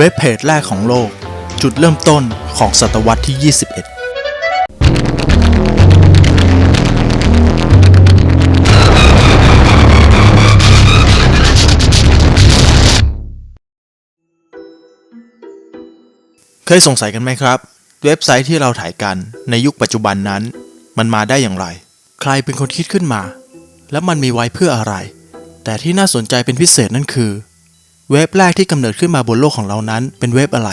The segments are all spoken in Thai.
เว็บเพจแรกของโลก จุดเริ่มต้นของศตวรรษที่ 21เคยสงสัยกันไหมครับ เว็บไซต์ที่เราถ่ายกันในยุคปัจจุบันนั้น มันมาได้อย่างไร ใครเป็นคนคิดขึ้นมา แล้วมันมีไว้เพื่ออะไร แต่ที่น่าสนใจเป็นพิเศษนั่นคือ เว็บแรกที่กำเนิดขึ้นมาบนโลกของเรานั้น เป็นเว็บอะไร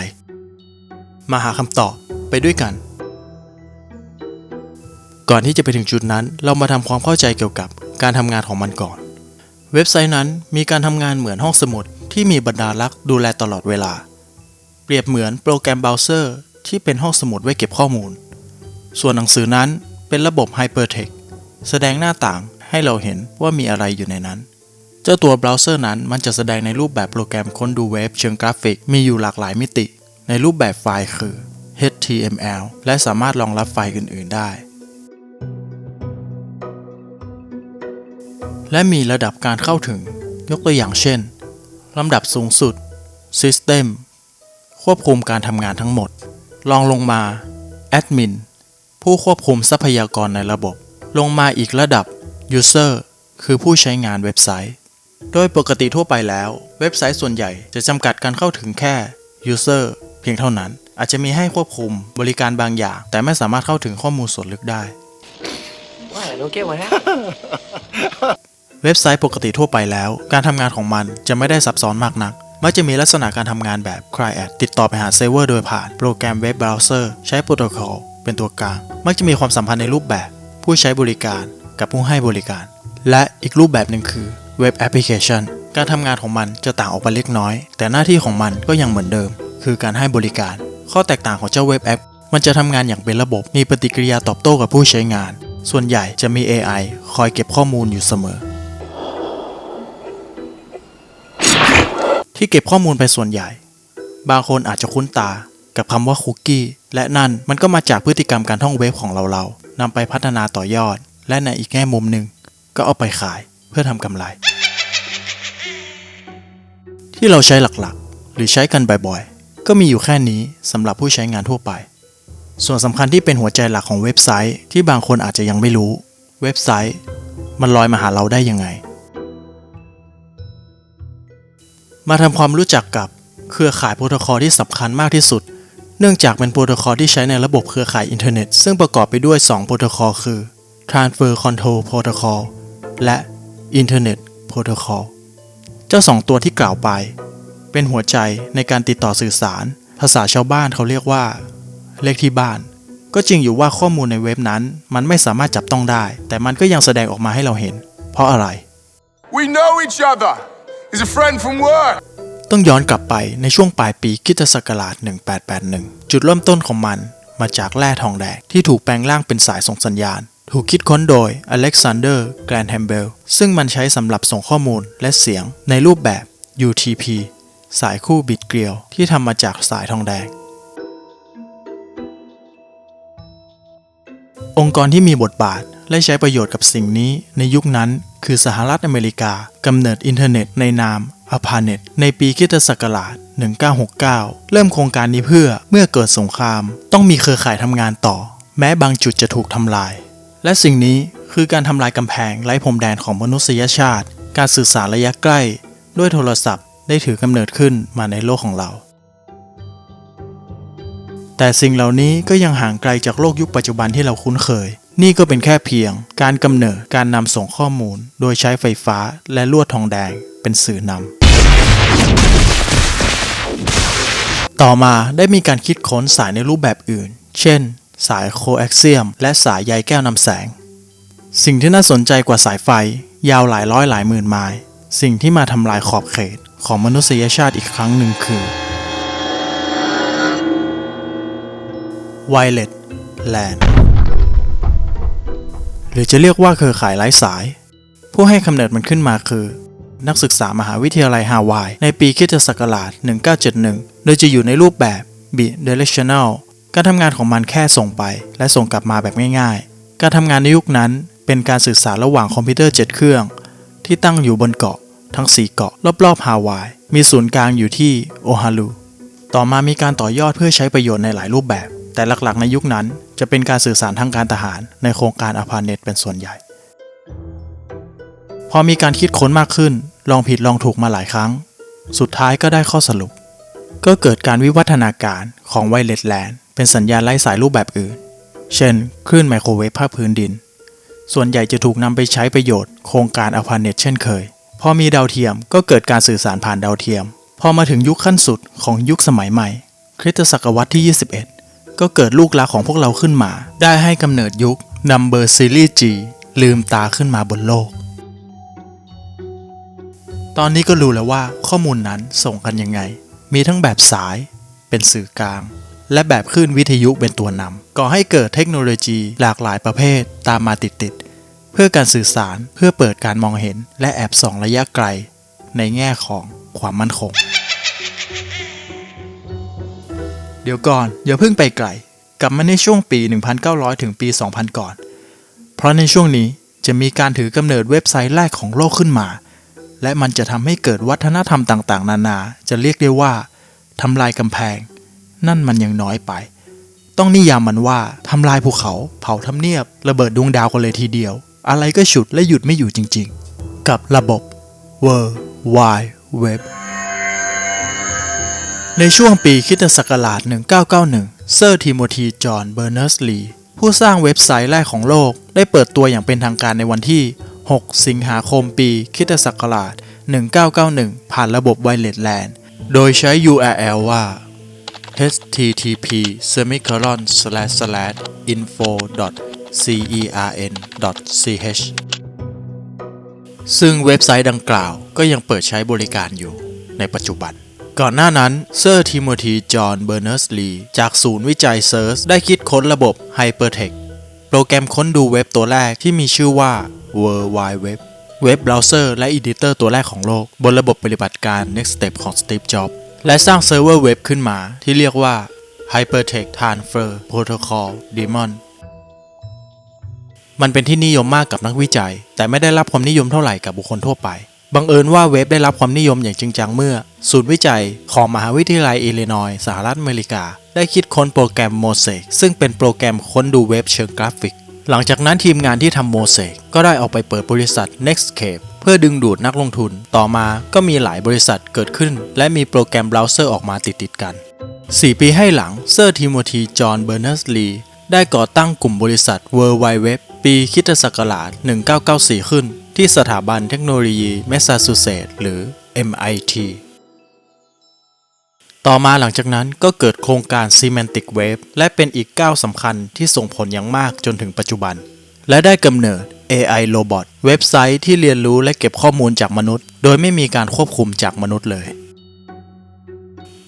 มาหาคำตอบไปด้วยกัน ก่อนที่จะไปถึงจุดนั้นเรามาทำความเข้าใจเกี่ยวกับการทำงานของมันก่อน เว็บไซต์นั้นมีการทำงานเหมือนห้องสมุดที่มีบรรดาลักษ์ดูแลตลอดเวลา เปรียบเหมือนโปรแกรมเบราว์เซอร์ที่เป็นห้องสมุดไว้เก็บข้อมูล ส่วนหนังสือนั้นเป็นระบบ Hypertext แสดงหน้าต่างให้เราเห็นว่ามีอะไรอยู่ในนั้น เจ้าตัวเบราว์เซอร์นั้นมันจะแสดงในรูปแบบโปรแกรมค้นดูเว็บเชิงกราฟิก มีอยู่หลากหลายมิติ ในรูปแบบไฟล์คือ HTML และสามารถรองรับไฟล์อื่น ๆ ได้ และมีระดับการเข้าถึง ยกตัวอย่างเช่น ลำดับสูงสุด System ควบคุมการทำงานทั้งหมดลองลงมา Admin ผู้ควบคุมทรัพยากรในระบบ ลงมาอีกระดับ User คือผู้ใช้งานเว็บไซต์ โดยปกติทั่วไปแล้ว เว็บไซต์ส่วนใหญ่จะจำกัดการเข้าถึงแค่ User เพียงเท่านั้น อาจจะมีให้ควบคุมบริการบางอย่าง แต่ไม่สามารถเข้าถึงข้อมูลส่วนลึกได้ What? Okay, what happened? เว็บไซต์ปกติทั่วไปแล้ว การทำงานของมันจะไม่ได้ซับซ้อนมากนัก มักจะมีลักษณะการทำงานแบบ Client ติดต่อไปหาเซิร์ฟเวอร์โดยผ่านโปรแกรมเว็บเบราว์เซอร์ใช้โปรโตคอลเป็นตัวกลาง มักจะมีความสัมพันธ์ในรูปแบบ ผู้ใช้บริการกับผู้ให้บริการ และอีกรูปแบบหนึ่งคือ เว็บแอปพลิเคชัน การทำงานของมันจะต่างออกไปเล็กน้อย แต่หน้าที่ของมันก็ยังเหมือนเดิม คือการให้บริการ ข้อแตกต่างของเจ้าเว็บแอป มันจะทำงานอย่างเป็นระบบ มีปฏิกิริยาตอบโต้กับผู้ใช้งาน ส่วนใหญ่จะมี AI คอยเก็บข้อมูลอยู่เสมอ ที่เก็บข้อมูลไปส่วนใหญ่ บางคนอาจจะคุ้นตากับคำว่าคุกกี้และนั่นมันก็มาจากพฤติกรรมการท่องเว็บของเราเราๆนำไปพัฒนาต่อยอด และในอีกแง่มุมหนึ่งก็เอาไปขาย เพื่อทำกำไร ที่เราใช้หลักๆ หรือใช้กันบ่อยๆ ก็มีอยู่แค่นี้สำหรับผู้ใช้งานทั่วไป ส่วนสำคัญที่เป็นหัวใจหลักของเว็บไซต์ที่บางคนอาจจะยังไม่รู้ เว็บไซต์ มันลอยมาหาเราได้ยังไง มาทำความรู้จักกับเครือข่ายโปรโตคอลที่สำคัญมากที่สุด เนื่องจากเป็นโปรโตคอลที่ใช้ในระบบเครือข่ายอินเทอร์เน็ต ซึ่งประกอบไปด้วย 2 โปรโตคอลคือ Transfer Control Protocol และ Internet Protocol เจ้าสองตัวที่กล่าวไป เป็นหัวใจในการติดต่อสื่อสาร ภาษาชาวบ้านเขาเรียกว่า เลขที่บ้าน ก็จริงอยู่ว่าข้อมูลในเว็บนั้น มันไม่สามารถจับต้องได้ แต่มันก็ยังแสดงออกมาให้เราเห็น เพราะอะไร We know each other. He's a friend from work. ต้องย้อนกลับไปในช่วงปลายปีคริสตศักราช 1881 จุดเริ่มต้นของมันมาจากแร่ทองแดงที่ถูกแปลงร่างเป็นสายส่งสัญญาณ ถูกคิดค้นโดยอเล็กซานเดอร์แกรนแฮมเบลซึ่งมันใช้สำหรับส่งข้อมูลและเสียงในรูปแบบ UTP สายคู่บิดเกลียวที่ทำมาจากสายทองแดง องค์กรที่มีบทบาทและใช้ประโยชน์กับสิ่งนี้ในยุคนั้นคือสหรัฐอเมริกากำเนิดอินเทอร์เน็ตในนาม a p a n e t ในปีคิตศักราช 1969 เริ่มโครงการนี้เพื่อเมื่อเกิดสงคราม ต้องมีเครือข่ายทำงานต่อ แม้บางจุดจะถูกทำลาย และสิ่งนี้คือการทำลายกำแพงไร้พรมแดนของมนุษยชาติ การสื่อสารระยะใกล้ ด้วยโทรศัพท์ได้ถือกำเนิดขึ้นมาในโลกของเรา แต่สิ่งเหล่านี้ก็ยังห่างไกลจากโลกยุคปัจจุบันที่เราคุ้นเคย นี่ก็เป็นแค่เพียง การกำเนิดการนำส่งข้อมูล โดยใช้ไฟฟ้าและลวดทองแดงเป็นสื่อนำต่อมาได้มีการคิดค้นสายในรูปแบบอื่น เช่น สายโคแอคเซียม และสายใยแก้วนำแสง สิ่งที่น่าสนใจกว่าสายไฟ ยาวหลายร้อยหลายหมื่นไมล์สิ่งที่มาทำลายขอบเขตของมนุษยชาติอีกครั้งหนึ่งคือ Violet Land หรือจะเรียกว่าเครือข่ายไร้สาย ผู้ให้กำเนิดมันขึ้นมาคือ นักศึกษามหาวิทยาลัยฮาวาย ในปีคิศักราช 1971 โดยจะอยู่ในรูปแบบ bidirectional การทำงานของมันแค่ส่งไป และส่งกลับมาแบบง่ายๆ การทำงานในยุคนั้นเป็นการสื่อสารระหว่างคอมพิวเตอร์ 7 เครื่อง ที่ตั้งอยู่บนเกาะ ทั้ง 4 เกาะรอบๆฮาวาย มีศูนย์กลางอยู่ที่โอฮารูต่อมามีการต่อยอดเพื่อใช้ประโยชน์ในหลายรูปแบบ แต่หลักๆ ในยุคนั้นจะเป็นการสื่อสารทางการทหารในโครงการอพาร์เน็ตเป็นส่วนใหญ่ พอมีการคิดค้นมากขึ้น ลองผิดลองถูกมาหลายครั้ง สุดท้ายก็ได้ข้อสรุป ก็เกิดการวิวัฒนาการของไวเลสแลน เป็นสัญญาณไร้สายรูปแบบอื่น เช่น คลื่นไมโครเวฟภาคพื้นดิน ส่วนใหญ่จะถูกนำไปใช้ประโยชน์โครงการอพาร์เน็ตเช่นเคย พอมีดาวเทียมก็เกิดการสื่อสารผ่านดาวเทียม พอมาถึงยุคขั้นสุดของยุคสมัยใหม่ คริสตศตวรรษที่ 21 ก็เกิดลูกหลานของพวกเราขึ้นมา ได้ให้กำเนิดยุค Number Series G ลืมตาขึ้นมาบนโลก ตอนนี้ก็รู้แล้วว่าข้อมูลนั้นส่งกันยังไง มีทั้งแบบสาย เป็นสื่อกลาง และแบบคลื่นวิทยุเป็นตัวนำก่อให้เกิดเทคโนโลยีหลากหลายประเภทตามมาติดๆเพื่อการสื่อสารเพื่อเปิดการมองเห็น และแอบส่องระยะไกล ในแง่ของความมั่นคง เดี๋ยวก่อนอย่าเพิ่งไปไกล กลับมาในช่วงปี 1900 ถึงปี 2000 ก่อน เพราะในช่วงนี้จะมีการถือกำเนิดเว็บไซต์แรกของโลกขึ้นมา และมันจะทำให้เกิดวัฒนธรรมต่างๆ นานา จะเรียกได้ว่าทำลายกำแพง นั่นมันยังน้อยไป ต้องนิยามมันว่าทำลายภูเขา เผาทำเนียบ ระเบิดดวงดาวกันเลยทีเดียว อะไรก็ฉุดและหยุดไม่อยู่จริง ๆ กับระบบ World Wide Web ในช่วงปีคิตศักราช 1991 เซอร์ทิโมธีจอห์นเบอร์เนอร์สลียผู้สร้างเว็บไซต์แรกของโลก ได้เปิดตัวอย่างเป็นทางการในวันที่ 6 สิงหาคมปีคิตศักราช 1991 ผ่านระบบไวเลสแลนด์โดยใช้ URL ว่า http semicolon slash slash info cern ch ซึ่งเว็บไซต์ดังกล่าวก็ยังเปิดใช้บริการอยู่ในปัจจุบัน ก่อนหน้านั้นเซอร์ทิโมธีจอห์นเบอร์เนอร์สลีจากศูนย์วิจัยเซิร์ชได้คิดค้นระบบ Hypertext โปรแกรมค้นดูเว็บตัวแรกที่มีชื่อว่า World Wide Web เว็บเบราว์เซอร์และอีดิเตอร์ตัวแรกของโลก บนระบบปฏิบัติการ Nextstep ของ Steve Jobs และสร้างเซิร์ฟเวอร์เว็บขึ้นมาที่เรียกว่า Hypertext Transfer Protocol Daemon มันเป็นที่นิยมมากกับนักวิจัย แต่ไม่ได้รับความนิยมเท่าไหร่กับบุคคลทั่วไป บังเอิญว่าเว็บได้รับความนิยมอย่างจริงจังเมื่อ ศูนย์วิจัยของมหาวิทยาลัยอิลลินอยสหรัฐอเมริกา ได้คิดค้นโปรแกรม Mosaic ซึ่งเป็นโปรแกรมค้นดูเว็บเชิงกราฟิก หลังจากนั้นทีมงานที่ทำ Mosaic ก็ได้เอาไปเปิดบริษัท Nextcape เพื่อดึงดูดนักลงทุน ต่อมาก็มีหลายบริษัทเกิดขึ้น และมีโปรแกรมเบราว์เซอร์ออกมาติดๆกัน 4 ปีให้หลังเซอร์ทิโมธีจอห์นเบอร์เนอร์สลีได้ก่อตั้งกลุ่มบริษัท World Wide Web ปีคริตศักราช 1994 ขึ้น ที่สถาบันเทคโนโลยีแมสซาชูเซตส์หรือ MIT ต่อมาหลังจากนั้นก็เกิดโครงการ Semantic Web และเป็นอีกก้าวสำคัญที่ส่งผลอย่างมากจนถึงปัจจุบัน และได้กำเนิด AI Robot เว็บไซต์ที่เรียนรู้และเก็บข้อมูลจากมนุษย์ โดยไม่มีการควบคุมจากมนุษย์เลย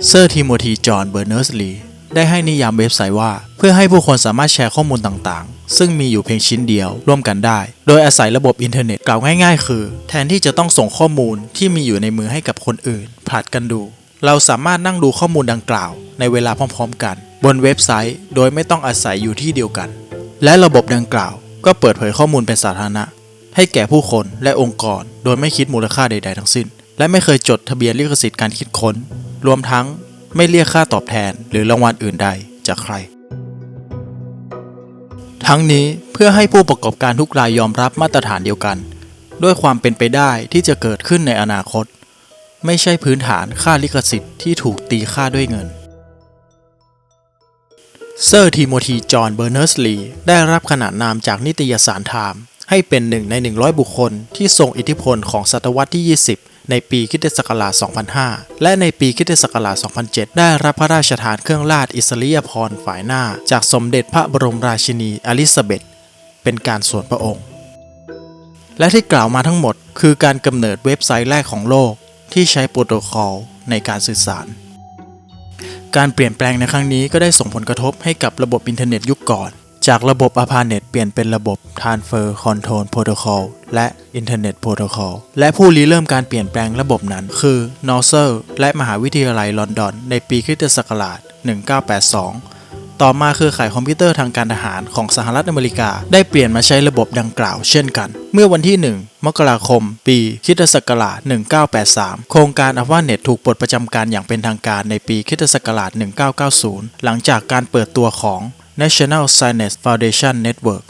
เซอร์ทิโมธีจอห์นเบอร์เนอร์สลีได้ให้นิยามเว็บไซต์ว่า เพื่อให้ผู้คนสามารถแชร์ข้อมูลต่างๆ ซึ่งมีอยู่เพียงชิ้นเดียวร่วมกันได้ โดยอาศัยระบบอินเทอร์เน็ตกล่าวง่ายๆ คือ แทนที่จะต้องส่งข้อมูลที่มีอยู่ในมือให้กับคนอื่น ผลัดกันดู เราสามารถนั่งดูข้อมูลดังกล่าว ในเวลาพร้อมๆ กัน บนเว็บไซต์ โดยไม่ต้องอาศัยอยู่ที่เดียวกัน และระบบดังกล่าว ก็เปิดเผยข้อมูลเป็นสาธารณะ ให้แก่ผู้คนและองค์กร โดยไม่คิดมูลค่าใด ๆ ทั้งสิ้น และไม่เคยจดทะเบียนลิขสิทธิ์การคิดค้น รวมทั้งไม่เรียกค่าตอบแทนหรือรางวัลอื่นใดจากใคร ทั้งนี้เพื่อให้ผู้ประกอบการทุกรายยอมรับมาตรฐานเดียวกัน ด้วยความเป็นไปได้ที่จะเกิดขึ้นในอนาคต ไม่ใช่พื้นฐานค่าลิขสิทธิ์ที่ถูกตีค่าด้วยเงิน เซอร์ทิโมธีจอห์นเบอร์เนอร์สลีได้รับขนานนามจากนิตยสารไทม์ให้เป็นหนึ่งใน 100 บุคคลที่ทรงอิทธิพลของศตวรรษที่ 20 ในปีคริสตศักราช 2005 และในปีคริสตศักราช 2007 ได้รับพระราชทานเครื่องราชอิสริยาภรณ์ฝ่ายหน้า จากสมเด็จพระบรมราชินีอลิซาเบธเป็นการส่วนพระองค์ และที่กล่าวมาทั้งหมด คือการกำเนิดเว็บไซต์แรกของโลกที่ใช้โปรโตคอลในการสื่อสาร การเปลี่ยนแปลงในครั้งนี้ก็ได้ส่งผลกระทบให้กับระบบอินเทอร์เน็ตยุคก่อน จากระบบอพาเน็ตเปลี่ยนเป็นระบบ Transfer Control Protocol และ Internet Protocol และผู้ริเริ่มการเปลี่ยนแปลงระบบนั้นคือ n o r s e r และมหาวิทยาลัยลอนดอน ในปีคริสตศักราช 1982 ต่อมาเครือข่ายคอมพิวเตอร์ทางการทหารของสหรัฐอเมริกา ได้เปลี่ยนมาใช้ระบบดังกล่าวเช่นกัน เมื่อวันที่ 1 มกราคม ปีคิศักราช 1983 โครงการอ v a n e t ถูกปลดประจำการอย่างเป็นทางการในปีคิศักราช 1990 หลังจากการเปิดตัวของ National Science Foundation Network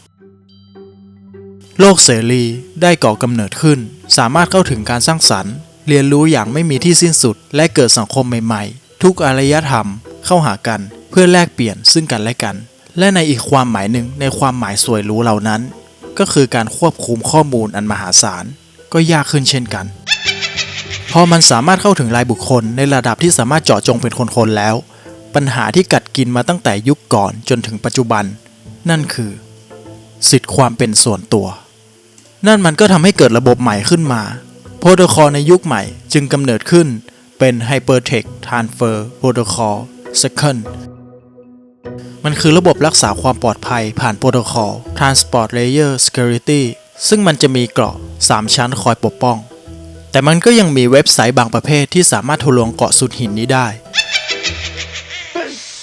โลกเสรีได้ก่อกำเนิดขึ้น สามารถเข้าถึงการสร้างสรรค์ เรียนรู้อย่างไม่มีที่สิ้นสุด และเกิดสังคมใหม่ๆ ทุกอารยธรรมเข้าหากัน พื่อแลกเปลี่ยนซึ่งกันและกัน และในอีกความหมายหนึ่งในความหมายสวยหรูเหล่านั้น ก็คือการควบคุมข้อมูลอันมหาศาล ก็ยากขึ้นเช่นกัน พอมันสามารถเข้าถึงรายบุคคลในระดับที่สามารถเจาะจงเป็นคนๆแล้ว ปัญหาที่กัดกินมาตั้งแต่ยุคก่อนจนถึงปัจจุบัน นั่นคือ สิทธิความเป็นส่วนตัว นั่นมันก็ทำให้เกิดระบบใหม่ขึ้นมาโปรโตคอลในยุคใหม่จึงกำเนิดขึ้นเป็น Hypertext Transfer Protocol Second มันคือระบบรักษาความปลอดภัยผ่านโปรโตคอล Transport Layer Security ซึ่งมันจะมีเกราะ 3 ชั้นคอยปกป้อง แต่มันก็ยังมีเว็บไซต์บางประเภทที่สามารถทะลวงเกาะสุดหินนี้ได้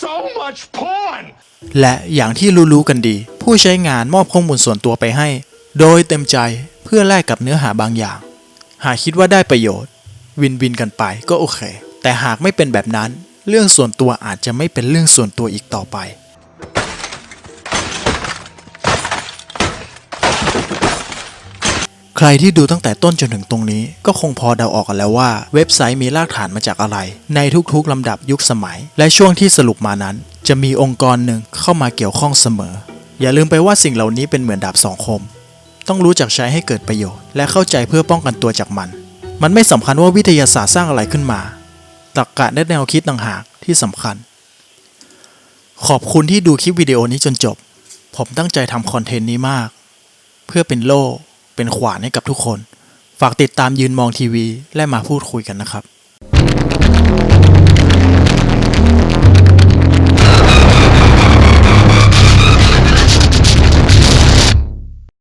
so much porn! และอย่างที่รู้ๆกันดี ผู้ใช้งานมอบข้อมูลส่วนตัวไปให้ โดยเต็มใจเพื่อแลกกับเนื้อหาบางอย่าง หากคิดว่าได้ประโยชน์ วินวินกันไปก็โอเค แต่หากไม่เป็นแบบนั้น เรื่องส่วนตัวอาจจะไม่เป็นเรื่องส่วนตัวอีกต่อไป รที่ดูตั้งแต่ต้นจนถึงตรงนี้ ก็คงพอเดาออกกันแล้วว่า เว็บไซต์มีรากฐานมาจากอะไร ในทุกๆลำดับยุคสมัย และช่วงที่สรุปมานั้น จะมีองค์กรหนึ่งเข้ามาเกี่ยวข้องเสมอ อย่าลืมไปว่าสิ่งเหล่านี้เป็นเหมือนดาบสองคม ต้องรู้จักใช้ให้เกิดประโยชน์ และเข้าใจเพื่อป้องกันตัวจากมัน มันไม่สำคัญว่าวิทยาศาสตร์สร้างอะไรขึ้นมาตรรกะและแนวคิดต่างหากที่สำคัญ ขอบคุณที่ดูคลิปวิดีโอนี้จนจบ ผมตั้งใจทำคอนเทนต์นี้มาก เพื่อเป็นโล่ เป็นขวานให้กับทุกคน ฝากติดตามยืนมองทีวีและมาพูดคุยกันนะครับ